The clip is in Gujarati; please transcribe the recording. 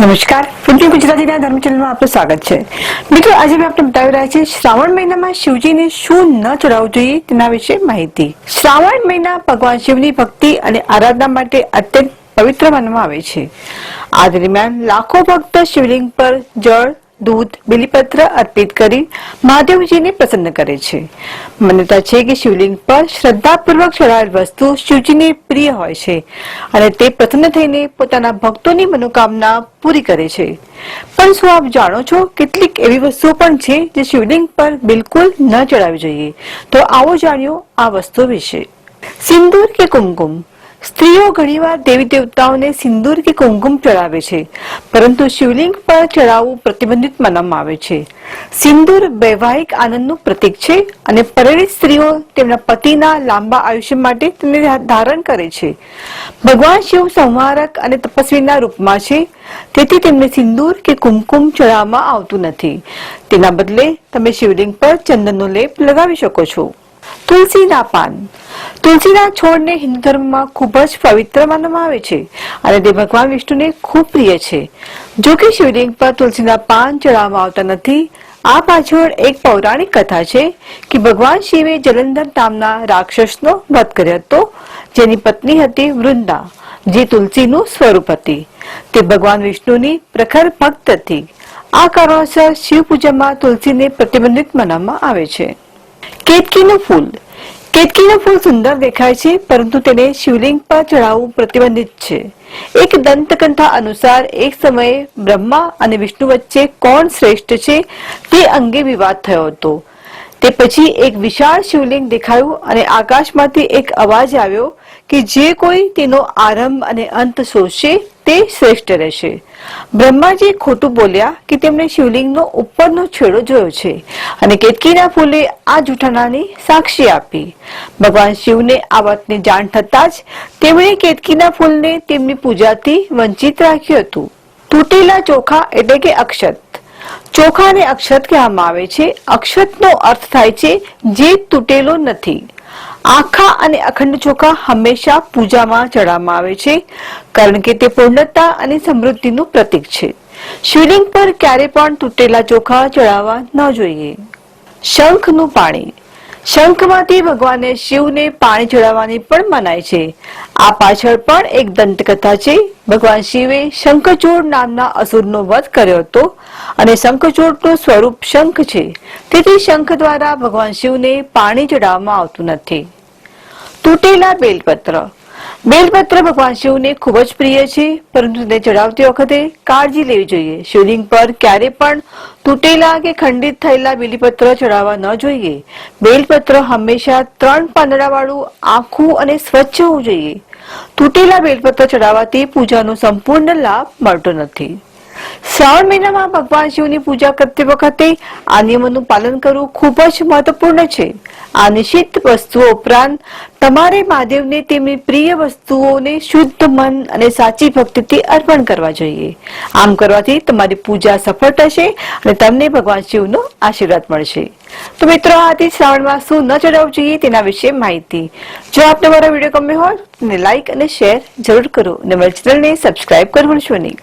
નમસ્કાર. ફિલ્મી ગુજરાતીના ધર્મ ચેનલમાં આપનું સ્વાગત છે. મિત્રો, આજે મેં આપને બતાવી રહ્યા છે શ્રાવણ મહિનામાં શિવજીને શું ન ચડાવવું જોઈએ તેના વિશે માહિતી. શ્રાવણ મહિના ભગવાન શિવની ભક્તિ અને આરાધના માટે અત્યંત પવિત્ર માનવામાં આવે છે. આ દરમિયાન લાખો ભક્ત શિવલિંગ પર જળ દૂધ, બિલીપત્ર અર્પિત કરી મહાદેવજીને પ્રસન્ન કરે છે. માન્યતા છે કે શિવલિંગ પર શ્રદ્ધાપૂર્વક ચઢાયેલ વસ્તુ શિવજીને પ્રિય હોય છે અને તે પ્રસન્ન થઈને પોતાના ભક્તોની મનોકામના પૂરી કરે છે. પણ શું આપ જાણો છો કેટલીક એવી વસ્તુઓ પણ છે જે શિવલિંગ પર બિલકુલ ન ચડાવવી જોઈએ? તો આવો જાણ્યો આ વસ્તુ વિશે. સિંદૂર કે કુમકુમ? સ્ત્રીઓ ઘણીવાર દેવી દેવતાઓને સિંદૂર કે કુમકુમ ચડાવે છે, પરંતુ શિવલિંગ પર ચડાવવું પ્રતિબંધિત માનવામાં આવે છે. સિંદૂર વૈવાહિક આનંદનું પ્રતીક છે અને પરિણીત સ્ત્રીઓ તેમના પતિના લાંબા આયુષ્ય માટે તેને ધારણ કરે છે. ભગવાન શિવ સંહારક અને તપસ્વીના રૂપમાં છે, તેથી તેમને સિંદૂર કે કુમકુમ ચડાવવામાં આવતું નથી. તેના બદલે તમે શિવલિંગ પર ચંદનનો લેપ લગાવી શકો છો. તુલસીના પાન. તુલસીના છોડને હિન્દુ ધર્મમાં ખૂબ જ પવિત્ર માનવામાં આવે છે અને તે ભગવાન વિષ્ણુને ખૂબ પ્રિય છે. જો કે શિવલિંગ પર તુલસીના પાન ચડાવવામાં આવતા નથી. આ પાછળ એક પૌરાણિક કથા છે કે ભગવાન શિવે જલંધર નામના રાક્ષસનો વધ કર્યો હતો. જેની પત્ની હતી વૃંદા, જે તુલસીનું સ્વરૂપ હતી. તે ભગવાન વિષ્ણુની પ્રખર ભક્ત હતી. આ કારણોસર શિવ પૂજામાં તુલસીને પ્રતિબંધિત માનવામાં આવે છે. કેતકીનું ફૂલ કેતકીનું ફૂલ સુંદર દેખાય છે, પરંતુ તેને શિવલિંગ પર ચડાવવું પ્રતિબંધિત છે. એક દંતકથા અનુસાર એક સમયે બ્રહ્મા અને વિષ્ણુ વચ્ચે કોણ શ્રેષ્ઠ છે તે અંગે વિવાદ થયો હતો. તે પછી એક વિશાળ શિવલિંગ દેખાયું અને આકાશમાંથી એક અવાજ આવ્યો કે જે કોઈ તેનો આરંભ અને અંત શોધશે તે શ્રેષ્ઠ રહેશે. બ્રહ્માજી ખોટું બોલ્યા કે તેમણે શિવલિંગનો ઉપરનો છેડો જોયો છે અને કેતકીના ફૂલે આ જૂઠાણાની સાક્ષી આપી. ભગવાન શિવને આ વાતની જાણ થતાં જ તેમણે કેતકીના ફૂલને તેમની પૂજાથી વંચિત રાખ્યું હતું. તૂટેલા ચોખા એટલે કે અક્ષત. ચોખાને અક્ષત કહેવામાં આવે છે. અક્ષતનો અર્થ થાય છે જે તૂટેલો નથી. આખા અને અખંડ ચોખા હંમેશા પૂજામાં ચડાવવામાં આવે છે, કારણ કે તે પૂર્ણતા અને સમૃદ્ધિનું પ્રતીક છે. શિવલિંગ પર ક્યારે પણ તૂટેલા ચોખા ચડાવવા ન જોઈએ. શંખનું પાણી. શંખમાંથી ભગવાને શિવને પાણી ચડાવવાની પણ મનાય છે. આ પાછળ પણ એક દંતકથા છે. ભગવાન શિવે શંખચૂડ નામના અસુરનો વધ કર્યો હતો અને શંખચૂડનું સ્વરૂપ શંખ છે. તેથી શંખ દ્વારા ભગવાન શિવને પાણી ચડાવવામાં આવતું નથી. તૂટેલા બેલપત્ર. બેલપત્ર ભગવાન શિવને ખૂબ જ પ્રિય છે, પરંતુ તેને ચડાવતી વખતે કાળજી લેવી જોઈએ. શિવલિંગ પર ક્યારે પણ તૂટેલા કે ખંડિત થયેલા બેલીપત્ર ચડાવવા ન જોઈએ. બેલપત્ર હંમેશા ત્રણ પાંદડાવાળું આખું અને સ્વચ્છ હોવું જોઈએ. તૂટેલા બેલપત્ર ચડાવવાથી પૂજાનો સંપૂર્ણ લાભ મળતો નથી. શ્રાવણ મહિનામાં ભગવાન શિવની પૂજા કરતી વખતે આ નિયમોનું પાલન કરવું ખૂબ જ મહત્વપૂર્ણ છે. આ નિશ્ચિત વસ્તુઓ ઉપરાંત તમારે મહાદેવને તેમની પ્રિય વસ્તુઓને શુદ્ધ મન અને સાચી ભક્તિથી અર્પણ કરવા જોઈએ. આમ કરવાથી તમારી પૂજા સફળ થશે અને તમને ભગવાન શિવનો આશીર્વાદ મળશે. તો મિત્રો, આથી શ્રાવણમાં શું ન ચડાવવું જોઈએ તેના વિશે માહિતી. જો આપને મારો વીડિયો ગમ્યો હોય તેને લાઈક અને શેર જરૂર કરો અને મારી ચેનલને સબસ્ક્રાઈબ કરવું ભૂલશો નહીં.